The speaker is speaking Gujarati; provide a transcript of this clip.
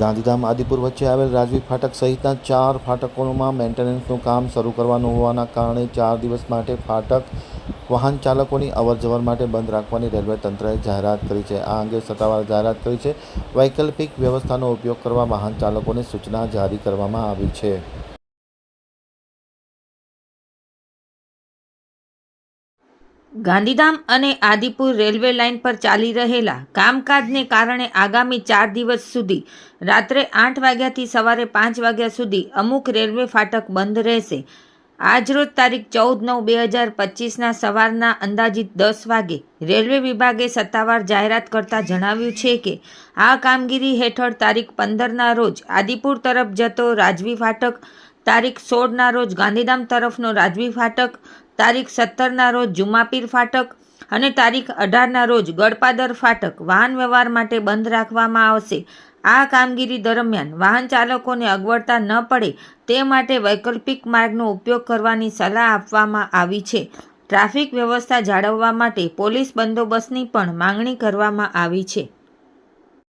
ગાંધીધામ આદિપુર વચ્ચે આવેલ રાજવી ફાટક સહિતના ચાર ફાટકોમાં મેન્ટેનન્સનું કામ શરૂ કરવાનું હોવાના કારણે ચાર દિવસ માટે ફાટક વાહન ચાલકોની અવરજવર માટે બંધ રાખવાની રેલવે તંત્રએ જાહેરાત કરી છે. આ અંગે સત્તાવાર જાહેરાત કરી છે. વૈકલ્પિક વ્યવસ્થાનો ઉપયોગ કરવા વાહન ચાલકોને સૂચના જારી કરવામાં આવી છે. ગાંધીધામ અને આદિપુર રેલવે લાઇન પર ચાલી રહેલા કામકાજને કારણે આગામી ચાર દિવસ સુધી રાત્રે આઠ વાગ્યાથી સવારે પાંચ વાગ્યા સુધી અમુક રેલવે ફાટક બંધ રહેશે. આજરોજ તારીખ ચૌદ નવ બે હજાર પચીસના સવારના અંદાજિત દસ વાગે રેલવે વિભાગે સત્તાવાર જાહેરાત કરતા જણાવ્યું છે કે આ કામગીરી હેઠળ તારીખ પંદરના રોજ આદિપુર તરફ જતો રાજવી ફાટક, તારીખ સોળના રોજ ગાંધીધામ તરફનો રાજવી ફાટક, તારીખ સત્તરના રોજ જુમાપીર ફાટક અને તારીખ અઢારના રોજ ગળપાદર ફાટક વાહન વ્યવહાર માટે બંધ રાખવામાં આવશે. આ કામગીરી દરમિયાન વાહન ચાલકોને અગવડતા ન પડે તે માટે વૈકલ્પિક માર્ગનો ઉપયોગ કરવાની સલાહ આપવામાં આવી છે. ટ્રાફિક વ્યવસ્થા જાળવવા માટે પોલીસ બંદોબસ્તની પણ માંગણી કરવામાં આવી છે.